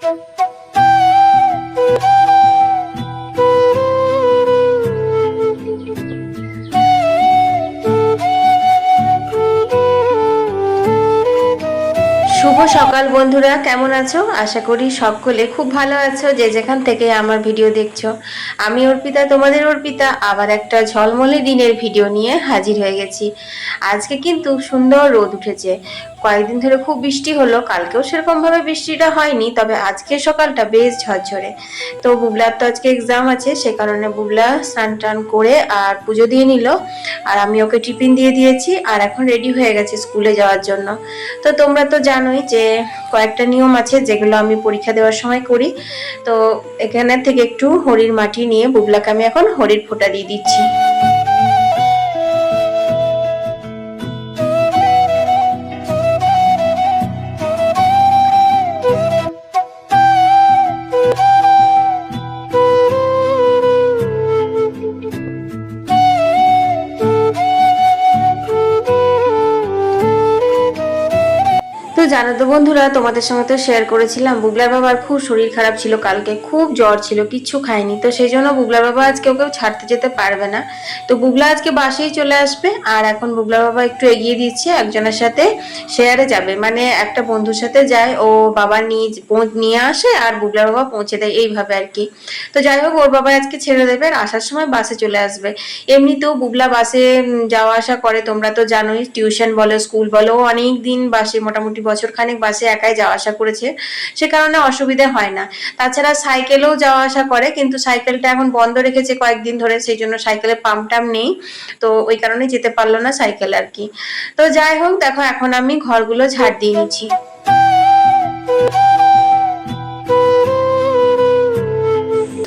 শুভ সকাল বন্ধুরা, কেমন আছো? আশা করি সকলে খুব ভালো আছো, যে যেখান থেকে আমার ভিডিও দেখছ। আমি অর্পিতা, তোমাদের অর্পিতা, আবার একটা ঝলমলে দিনের ভিডিও নিয়ে হাজির হয়ে গেছি। আজকে কিন্তু সুন্দর রোদ উঠেছে। কয়েকদিন ধরে খুব বৃষ্টি হলো, কালকেও সেরকম ভাবে বৃষ্টিটা হয়নি, তবে আজকে সকালটা বেশ ঝরঝরে। তো বুবলার তো আজকে এক্সাম আছে, সে কারণে বুবলা স্নান টান করে আর পুজো দিয়ে নিল, আর আমি ওকে টিফিন দিয়ে দিয়েছি, আর এখন রেডি হয়ে গেছে স্কুলে যাওয়ার জন্য। তো তোমরা তো জানোই যে কয়েকটা নিয়ম আছে যেগুলো আমি পরীক্ষা দেওয়ার সময় করি। তো এখানে থেকে একটু হরির মাটি নিয়ে বুবলাকে আমি এখন হরির ফোঁটা দিয়ে দিচ্ছি। বন্ধুরা, তোমাদের সঙ্গে তো শেয়ার করেছিলাম বুবলার বাবার খুব শরীর খারাপ ছিল, কালকে খুব জ্বর ছিল, কিচ্ছু খায়নি। তো সেই জন্য বুবলার বাবা আজকে ওকে ছাড়তে যেতে পারবে না। তো বুবলা আজকে বাসেই চলে আসবে, আর এখন বুবলার বাবা একটু এগিয়ে দিচ্ছে, একজনের সাথে শেয়ারে যাবে। মানে একটা বন্ধুর সাথে যায়, ও বাবা নিয়ে নিয়ে আসে, আর বুবলার বাবা পৌঁছে দেয়, এইভাবে আর কি। তো যাই হোক, ওর বাবা আজকে ছেড়ে দেবে, আর আসার সময় বাসে চলে আসবে। এমনিতেও বুবলা বাসে যাওয়া আসা করে, তোমরা তো জানোই টিউশন বলো স্কুল বলো, অনেক দিন বাসে, মোটামুটি বছর খানেক বাসে একাই যাওয়া আসা করেছে, সে কারণে অসুবিধে হয় না। তাছাড়া সাইকেলেও যাওয়া আসা করে, কিন্তু সাইকেলটা এখন বন্ধ রেখেছে কয়েকদিন ধরে, সেই জন্য সাইকেলে পাম্প টাম নেই, তো ওই কারণে যেতে পারল না সাইকেল আর কি। তো যাই হোক, দেখো এখন আমি ঘরগুলো ঝাড় দিয়ে নিচ্ছি।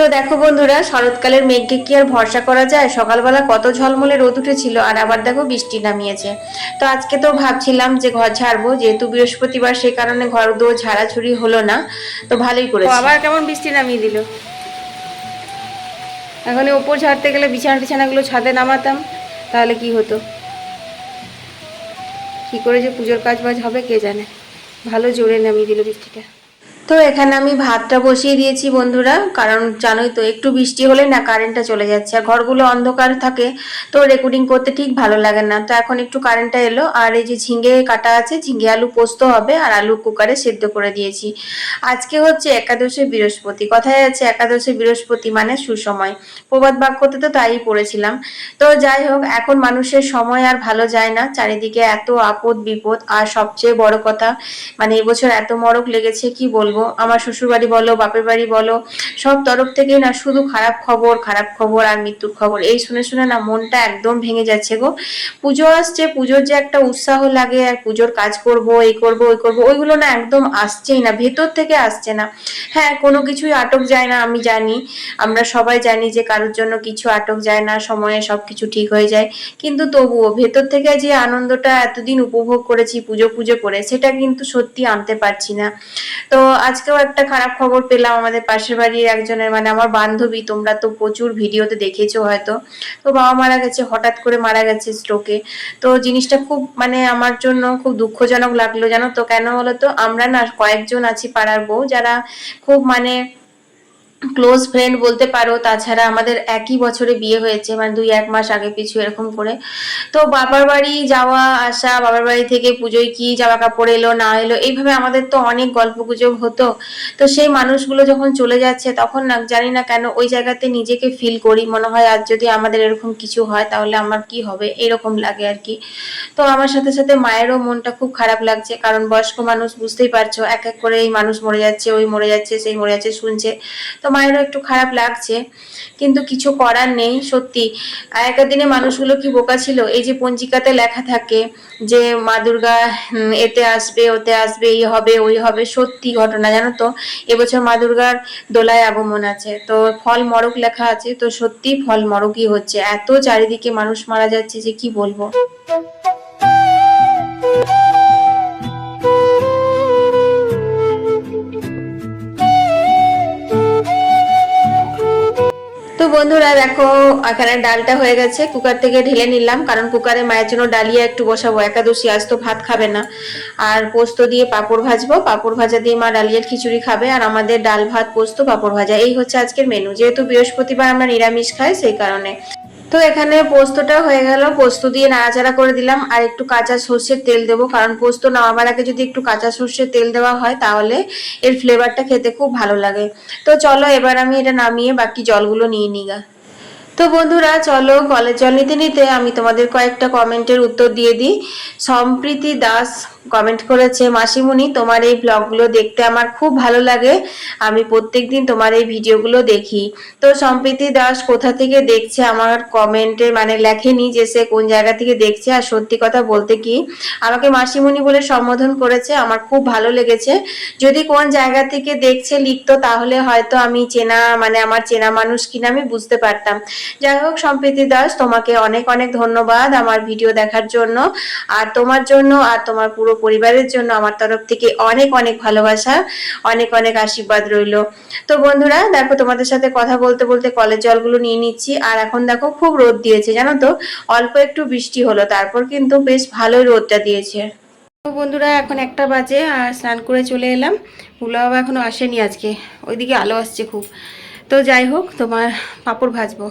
তো দেখো বন্ধুরা, শরৎকালের মেঘকে কি আর ভরসা করা যায়? সকালবেলা কত ঝলমলে রোদ উঠেছিল আর আবার দেখো বৃষ্টি নামিয়েছে। তো আজকে তো ভাবছিলাম যে ঘর ঝাড়বো, যেহেতু বৃহস্পতিবার সেই কারণে ঘর দো ঝাড়াঝুড়ি হলো না, তো ভালোই করেছি। আবার কেমন বৃষ্টি নামিয়ে দিল? এখন ওপর ঝাড়তে গেলে বিছানা টিছানাগুলো ছাদে নামাতাম, তাহলে কি হতো? কি করে যে পুজোর কাজ বাজ হবে কে জানে? ভালো জোরে নামিয়ে দিল বৃষ্টিটা। তো এখানে আমি ভাতটা বসিয়ে দিয়েছি বন্ধুরা, কারণ জানোই তো একটু বৃষ্টি হলে না কারেন্টটা চলে যাচ্ছে। আর ঘরগুলো অন্ধকার থাকে, তো রেকর্ডিং করতে ঠিক ভালো লাগে না। তো এখন একটু কারেন্টটা এলো, আর এই যে ঝিঙে কাটা আছে, ঝিঙে আলু পোস্ত হবে, আর আলু কুকারে সেদ্ধ করে দিয়েছি। আজকে হচ্ছে একাদশে বৃহস্পতি, কথায় আছে একাদশে বৃহস্পতি মানে সুসময়। প্রবাদ বাক্যতে তো তাই পড়েছিলাম। তো যাই হোক, এখন মানুষের সময় আর ভালো যায় না, চারিদিকে এত আপদ বিপদ আর সবচেয়ে বড় কথা মানে এবছর এত মরক লেগেছে, কি বলব? আমার শ্বশুর বাড়ি বলো, বাপের বাড়ি বলো, সব তরফ থেকেই না শুধু খারাপ খবর খারাপ খবর আর মৃত্যুর খবর। এই শুনে শুনে না মনটা একদম ভেঙে যাচ্ছে গো। পুজো আসছে, পুজোর যে একটা উৎসাহ লাগে, আর পুজোর কাজ করব, এই করব, ওই করব, ওইগুলো না একদম আসছেই না, ভেতর থেকে আসছে না। হ্যাঁ কোনো কিছুই আটক যায় না, আমি জানি। আমরা সবাই জানি যে কারোর জন্য কিছু আটক যায় না, সময়ে সব কিছু ঠিক হয়ে যায়। কিন্তু তবুও ভেতর থেকে যে আনন্দটা এতদিন উপভোগ করেছি, পুজো পুজো করে, সেটা কিন্তু সত্যি আনতে পারছি না। তো আজকেও একটা খারাপ খবর পেলাম আমাদের পাশের বাড়ির একজনের মানে আমার বান্ধবী, তোমরা তো প্রচুর ভিডিওতে দেখেছ হয়তো। তো বাবা মারা গেছে, হঠাৎ করে মারা গেছে স্ট্রোকে তো জিনিসটা খুব মানে আমার জন্য খুব দুঃখজনক লাগল, জানো তো? কেন বলো তো? আমরা না কয়েকজন আছি পাড়ার বউ যারা খুব মানে ক্লোজ ফ্রেন্ড বলতে পারো, তাছাড়া আমাদের একই বছরে বিয়ে হয়েছে মানে দুই এক মাস আগে পিছু এরকম করে। তো বাবার বাড়ি যাওয়া, আসা, বাবার বাড়ি থেকে পুজোয় কি জামা কাপড় এলো, না এলো, এইভাবে আমাদের তো অনেক গল্প গুজব হতো। তো সেই মানুষগুলো যখন চলে যাচ্ছে, তখন না জানি না কেন ওই জায়গাতে নিজেকে ফিল করি, মনে হয় আজ যদি আমাদের এরকম কিছু হয়, তাহলে আমার কি হবে, এরকম লাগে আর কি। তো আমার সাথে সাথে মায়েরও মনটা খুব খারাপ লাগছে, কারণ বয়স্ক মানুষ বুঝতেই পারছ, এক এক করে এই মানুষ মরে যাচ্ছে, ওই মরে যাচ্ছে, সেই মরে যাচ্ছে, শুনছে। তো মায়েরও একটু খারাপ লাগছে, কিন্তু কিছু করার নেই, সত্যি। আগেকার দিনে মানুষগুলো কি বোকা ছিল? এই যে পঞ্জিকাতে লেখা থাকে যে মা দুর্গা এতে আসবে, ওতে আসবে, এই হবে, ওই হবে, সত্যি ঘটনা, জানো তো? এবছর মা দুর্গার দোলায় আগমন আছে। তো ফল মরক লেখা আছে, তো সত্যি ফল মরকই হচ্ছে। এত চারিদিকে মানুষ মারা যাচ্ছে যে কি বলব? তো বন্ধুরা দেখো, এখানে ডালটা হয়ে গেছে। কুকার থেকে ঢেলে নিলাম, কারণ কুকারে মায়ের জন্য ডালিয়া একটু বসাবো। একাদশী আজ তো ভাত খাবে না। আর পোস্ত দিয়ে পাঁপড় ভাজবো। পাঁপড় ভাজা দিয়ে মা ডালিয়ার খিচুড়ি খাবে, আর আমাদের ডাল ভাত, পোস্ত, পাঁপড় ভাজা। এই হচ্ছে আজকের মেনু যেহেতু বৃহস্পতিবার আমরা নিরামিষ খাই, সেই কারণে। তো এখানে পোস্তটা হয়ে গেল, পোস্ত দিয়ে নাড়াচাড়া করে দিলাম। আর একটু কাঁচা সর্ষের তেল দেবো, কারণ পোস্ত নামাবার আগে যদি একটু কাঁচা সর্ষের তেল দেওয়া হয়, তাহলে এর ফ্লেভারটা খেতে খুব ভালো লাগে। তো চলো এবার আমি এটা নামিয়ে বাকি জলগুলো নিয়ে নিগা তো বন্ধুরা, চলো কলের জল নিতে নিতে আমি তোমাদের কয়েকটা কমেন্টের উত্তর দিয়ে দিই। সম্প্রীতি দাস কমেন্ট করেছে, মাসিমণি, তোমার এই ব্লগগুলো দেখতে আমার খুব ভালো লাগে। আমি প্রত্যেকদিন তোমার এই ভিডিওগুলো দেখি। তো সম্প্রীতি দাস কোথা থেকে দেখছে আমার কমেন্টে মানে লেখেনি যে সে কোন জায়গা থেকে দেখছে। আর সত্যি কথা বলতে কি, আমাকে মাসিমণি বলে সম্বোধন করেছে, আমার খুব ভালো লেগেছে। যদি কোন জায়গা থেকে দেখছে লিখতো, তাহলে হয়তো আমি চেনা মানে আমার চেনা মানুষ কিনা আমি বুঝতে পারতাম। যাই হোক, সম্প্রীতি দাস, তোমাকে অনেক অনেক ধন্যবাদ আমার ভিডিও দেখার জন্য। আর তোমার জন্য, আর তোমার পুরো পরিবারের জন্য আমার তরফ থেকে অনেক অনেক ভালোবাসা, অনেক অনেক আশীর্বাদ রইল। তো বন্ধুরা, দেখো তোমাদের সাথে কথা বলতে বলতে কলের জলগুলো নিয়ে নিচ্ছি। আর এখন দেখো খুব রোদ দিয়েছে, জানো তো? অল্প একটু বৃষ্টি হলো, তারপর কিন্তু বেশ ভালোই রোদটা দিয়েছে। বন্ধুরা, এখন একটা বাজে, আর স্নান করে চলে এলাম। মুলা বাবা এখনও আসেনি আজকে, ওইদিকে আলো আসছে খুব। তো যাই হোক, তোমার পাঁপড় ভাজবো।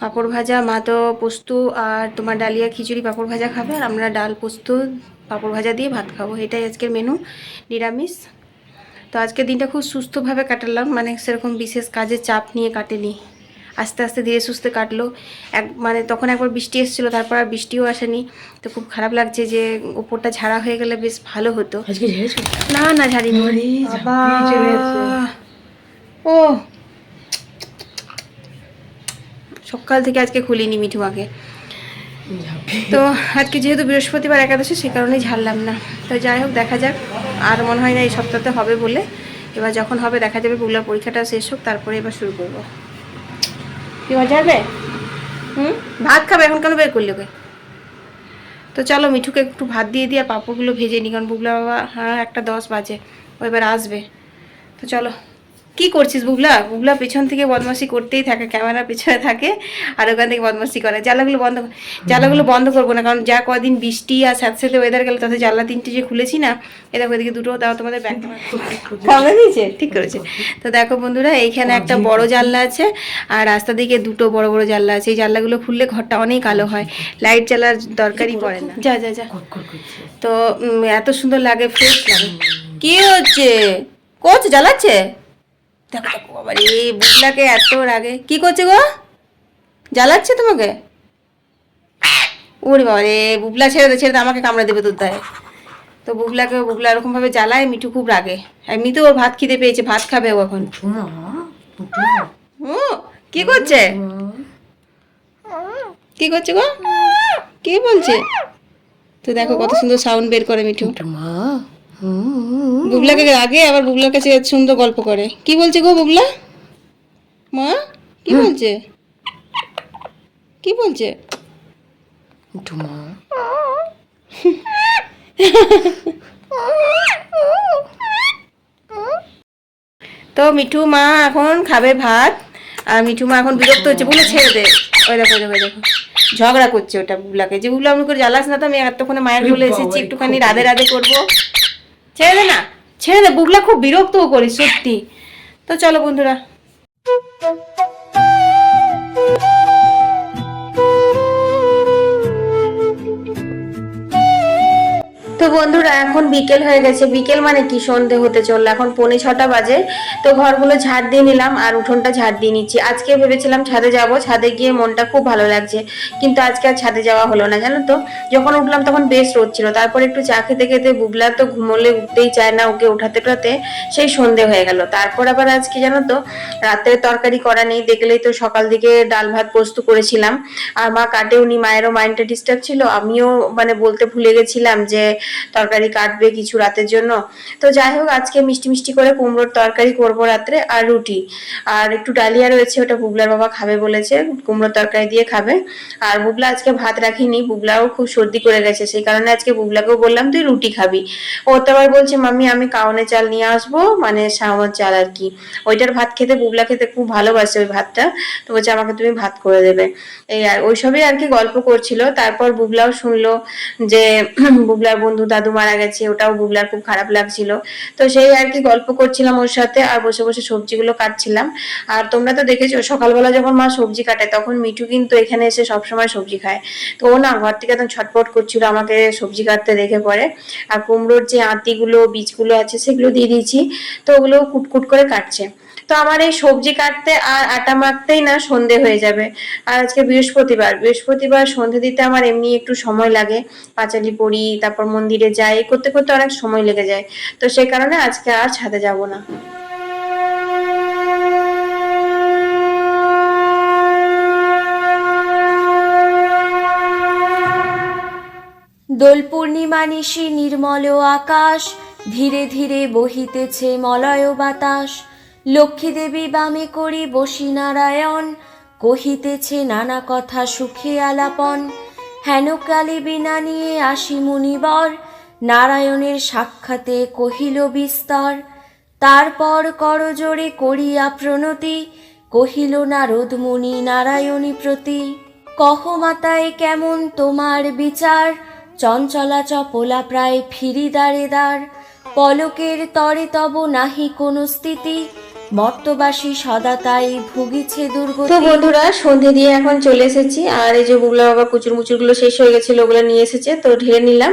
পাঁপড় ভাজা, মা তো পোস্ত আর তোমার ডালিয়া খিচুড়ি পাঁপড় ভাজা খাবে, আর আমরা ডাল পোস্ত পাঁপড় ভাজা দিয়ে ভাত খাব এটাই আজকের মেনু নিরামিষ। তো আজকের দিনটা খুব সুস্থভাবে কাটালাম মানে সেরকম বিশেষ কাজের চাপ নিয়ে কাটেনি। আস্তে আস্তে ধীরে সুস্থে কাটলো। এক মানে তখন একবার বৃষ্টি এসেছিল তারপর আর বৃষ্টিও আসেনি। তো খুব খারাপ লাগছে যে ওপরটা ঝাড়া হয়ে গেলে বেশ ভালো হতো। না না এসেছে। ও! সকাল থেকে আজকে খুলিনি মিঠু আগে তো আজকে যেহেতু বৃহস্পতিবার একাদশী, সে কারণেই ঝাড়লাম না। তো যাই হোক, দেখা যাক। আর মনে হয় না এই সপ্তাহতে হবে বলে। এবার যখন হবে, দেখা যাবে পুগুলার পরীক্ষাটা শেষ হোক, তারপরে এবার শুরু করব। কি মজা হুম? ভাত খাবে? এখন কেন বের করলি ওকে? তো চলো, মিঠুকে একটু ভাত দিয়ে দিয়ে আর পাঁপড়গুলো ভেজে নিই কারণ বুবলা বাবা হ্যাঁ একটা দশ বাজে। ও এবার আসবে। তো চলো। কি করছিস বুবলা? বুবলা পেছন থেকে বদমাশি করতেই থাকে ক্যামেরা পেছনে থাকে আর ওখান থেকে বদমাশি করে। জ্বালাগুলো বন্ধ জ্বালাগুলো বন্ধ করব না কারণ যা কদিন বৃষ্টি আর সাথে সাথে ওয়েদার গেলে তাতে জ্বালা তিনটে যে খুলেছি না এ দেখো এদিকে দুটো দাও তোমাদের ব্যাগ কামড়ে দিয়েছে? ঠিক করেছে। তো দেখো বন্ধুরা এইখানে একটা বড় জানলা আছে আর রাস্তা দিকে দুটো বড় বড় জানলা আছে। এই জানলাগুলো খুললে ঘরটা অনেক আলো হয়। লাইট জ্বালার দরকারই পড়ে না। যা যা যা। তো এত সুন্দর লাগে ফ্রেশ লাগে। কি হচ্ছে? কোচ জ্বালাচ্ছে? দেখো দেখো বাবা রে বুকলাকে এত রাগে। কি করছে গো? জ্বালাচ্ছে তোমাকে? ওরে বাবা রে বুবলা ছেড়ে দে ছেড়ে দে আমাকে কামড়ে দেবে তোর দায়। তো বুবলাকে বুবলা এরকম ভাবে জ্বালায় মিঠু খুব রাগে। এমনিতে ওর ভাত খিদে পেয়েছে ভাত খাবে ও এখন। হুম কি করছে? কি করছে গো? কি বলছে? তো দেখো কত সুন্দর সাউন্ড বের করে মিঠু। ঠুমা বুবলাকে আগে আবার বুবলার কাছে সুন্দর গল্প করে। কি বলছে গো বুবলা? মা কি বলছে? কি বলছে? তো মিঠু মা এখন খাবে ভাত আর মিঠু মা এখন বিরক্ত হচ্ছে বলে ছেড়ে দে। ওই দেখো ওই দেখো দেখো। ঝগড়া করছে ওটা বুবলাকে। যে বুবলা আমি করে জ্বালাস না তো আমি এতক্ষণে মায়ের বলে এসেছি একটুখানি রাধে রাধে করব। ছেড়ে দে না ছেড়ে দে বুগলা খুব বিরক্তও করিস সত্যি। তো চলো বন্ধুরা। বন্ধুরা, এখন বিকেল হয়ে গেছে। বিকেল মানে কি? সন্ধে হতে চলল। এখন পৌনে ছটা বাজে। তো ঘরগুলো ঝাড় দিয়ে নিলাম আর উঠোনটা ঝাড় দিয়ে নিচ্ছি। আজকে ভেবেছিলাম ছাদে যাব। ছাদে গিয়ে মনটা খুব ভালো লাগছে। কিন্তু আজকে আর ছাদে যাওয়া হলো না, জানো তো? যখন উঠলাম তখন বেশ রোদ ছিল। তারপর একটু চা খেতে খেতে বুবলা তো ঘুমোলে উঠতেই চায় না ওকে উঠাতে উঠাতে সেই সন্ধে হয়ে গেল। তারপর আবার আজকে জানো তো? রাত্রে তরকারি করা নেই। দেখলেই তো সকাল দিকে ডাল ভাত পোস্ত করেছিলাম। আর মা কাটেও নি মায়েরও মাইন্ডটা ডিস্টার্ব ছিল। আমিও মানে বলতে ভুলে গেছিলাম যে তরকারি কাটবে কিছু রাতের জন্য। তো যাই হোক, আজকে মিষ্টি মিষ্টি করে কুমড়োর তরকারি করব রাত্রে আর রুটি। আর একটু ডালিয়া রয়েছে, ওটা বুবলার বাবা খাবে বলেছে, কুমড়োর তরকারি দিয়ে খাবে। আর বুবলা আজকে ভাত রাখিনি, বুবলাও খুব সর্দি করে গেছে, সেই কারণে আজকে বুবলাকেও বললাম, তুই রুটি খাবি। ও তো আবার বলছে, মাম্মি, আমি কাউনে চাল নিয়ে আসব মানে সামর চাল আর কি। ওইটার ভাত খেতে, বুবলা খেতে খুব ভালোবাসে ওই ভাতটা। তো বলছে, আমাকে তুমি ভাত করে দেবে। এই আর ওইসবই আর কি গল্প করছিল। তারপর বুবলাও শুনলো যে, বুবলার বন্ধু দাদু মারা গেছে, ওটাও বুবলার খুব খারাপ লাগছিল। তো সেই আর কি গল্প করছিলাম ওর সাথে আর বসে বসে সবজিগুলো কাটছিলাম। আর তোমরা তো দেখেছ, সকালবেলা যখন মা সবজি কাটে, তখন মিঠু কিন্তু এখানে এসে সবসময় সবজি খায়। তো ও না ঘর থেকে একদম ছটপট করছিল আমাকে সবজি কাটতে দেখে পরে। আর কুমড়োর যে আঁতিগুলো বীজগুলো আছে, সেগুলো দিয়ে দিয়েছি। তো ওগুলো কুটকুট করে কাটছে। তো আমার এই সবজি কাটতে আর আটা মাখতেই না সন্ধে হয়ে যাবে। আর আজকে বৃহস্পতিবার বৃহস্পতিবার সন্ধে দিতে আমার এমনি একটু সময় লাগে। পাঁচালি পড়ি, তারপর মন্দিরে যাই, করতে করতে অনেক সময় লেগে যায়। তো সেই কারণে আজকে আর ছাদে যাব না। দোল পূর্ণিমা নিশি নির্মল আকাশ, ধীরে ধীরে বহিতেছে মলয় বাতাস। লক্ষ্মী দেবী বামে করি বসি নারায়ণ, কহিতেছে নানা কথা সুখে আলাপন। হেন কালে বিনা নিয়ে আসি মুনিবর, নারায়ণের সাক্ষাতে কহিল বিস্তর। তারপর করজোড়ে করিয়া প্রণতি, কহিল নারদ মুনি নারায়ণী প্রতি। কহ মাতায়, কেমন তোমার বিচার? চঞ্চলা চপলা প্রায় ফিরি দাঁড়ে দাঁড় পলকের তরে তব নাহি কোনো স্থিতি। মর্তবাসী সদা তাই ভুগিছে তো দুর্গতি বন্ধুরা, সন্ধে দিয়ে এখন চলে এসেছি। আর এই যে বুগলা বাবা কুচুর মুচুরগুলো শেষ হয়ে গেছিল, ওগুলো নিয়ে এসেছে, তো ঢেলে নিলাম।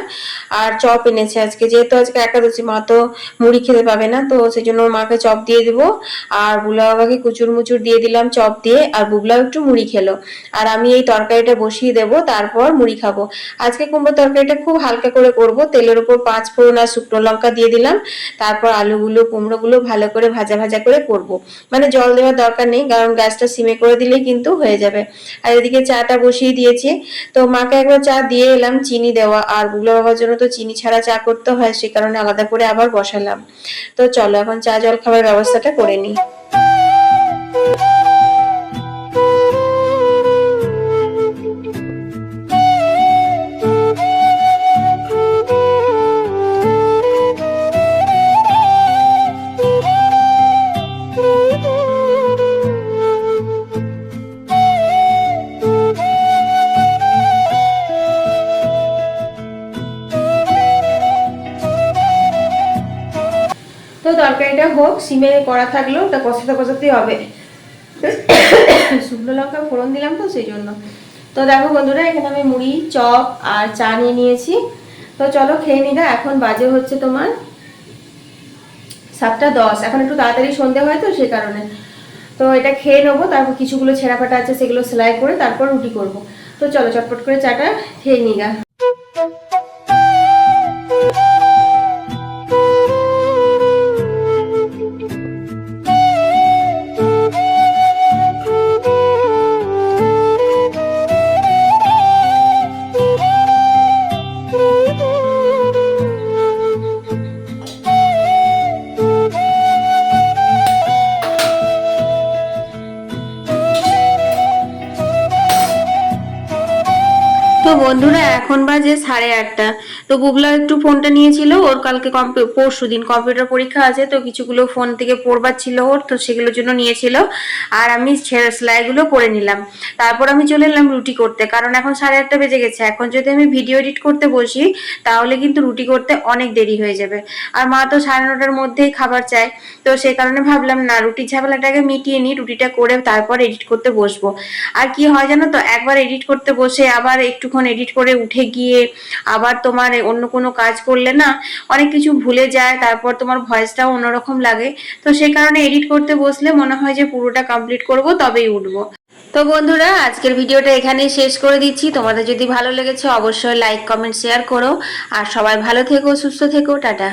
আর চপ এনেছে আজকে। যেহেতু আজকে একাদশী, মা তো মুড়ি খেতে পাবে না, তো সেই জন্য মাকে চপ দিয়ে দিব। আর বুগলা বাবাকে কুচুর মুচুর দিয়ে দিলাম চপ দিয়ে, আর বুগলাও একটু মুড়ি খেলো। আর আমি এই তরকারিটা বসিয়ে দেব, তারপর মুড়ি খাব। আজকে কুমড়ো তরকারিটা খুব হালকা করে করব, তেলের উপর পাঁচ ফোড়ন আর শুকনো লঙ্কা দিয়ে দিলাম। তারপর আলুগুলো, কুমড়োগুলো ভালো করে ভাজা ভাজা করে করব। মানে জল দেওয়ার দরকার নেই, কারণ গ্যাসটা সিমে করে দিলেই কিন্তু হয়ে যাবে। আর এদিকে চাটা বসিয়ে দিয়েছি। তো মাকে একবার চা দিয়ে এলাম, চিনি দেওয়া। আর বুগলো বাবার জন্য তো চিনি ছাড়া চা করতে হয়, সে কারণে আলাদা করে আবার বসালাম। তো চলো, এখন চা জল খাবার ব্যবস্থাটা করে নিই। তরকারিটা হোক, সিমে করা থাকলেও ওটা কষাতে কষাতেই হবে। শুকনো লঙ্কা ফোড়ন দিলাম তো সেই জন্য। তো দেখো বন্ধুরা, এখানে আমি মুড়ি, চপ আর চা নিয়ে নিয়েছি। তো চলো খেয়ে নিগা এখন বাজে হচ্ছে তোমার সাতটা দশ। এখন একটু তাড়াতাড়ি সন্ধে হয় তো সেই কারণে। তো এটা খেয়ে নেব, তারপর কিছুগুলো ছেঁড়া ফাটা আছে সেগুলো সেলাই করে তারপর রুটি করব। তো চলো চটপট করে চাটা খেয়ে নিগা তো বন্ধুরা, এখন বাজে সাড়ে আটটা। তো বুবলা একটু ফোনটা নিয়েছিল, ওর কালকে পরশু দিন কম্পিউটার পরীক্ষা আছে, তো কিছুগুলো ফোন থেকে পড়বার ছিল ওর, তো সেগুলোর জন্য নিয়েছিল। আর আমি সেলাইগুলো করে নিলাম। তারপর আমি চলে এলাম রুটি করতে, কারণ এখন সাড়ে আটটা বেজে গেছে। এখন যদি আমি ভিডিও এডিট করতে বসি, তাহলে কিন্তু রুটি করতে অনেক দেরি হয়ে যাবে। আর মা তো সাড়ে নটার মধ্যেই খাবার চায়, তো সেই কারণে ভাবলাম, না, রুটির ঝামেলাটাকে মিটিয়ে নিই, রুটিটা করে তারপর এডিট করতে বসবো। আর কি হয় জানো তো, একবার এডিট করতে বসে আবার একটুক্ষণ এডিট করে উঠে গিয়ে আবার তোমার অন্য কোনো কাজ করলে না অনেক কিছু ভুলে যায়, তারপর তোমার ভয়েসটাও অন্যরকম লাগে। তো সে কারণে এডিট করতে বসলে মনে হয় যে পুরোটা কমপ্লিট করব, তবেই উঠবো। তো বন্ধুরা, আজকের ভিডিওটা এখানেই শেষ করে দিচ্ছি। তোমাদের যদি ভালো লেগেছে, অবশ্যই লাইক কমেন্ট শেয়ার করো। আর সবাই ভালো থেকো, সুস্থ থেকো, টাটা।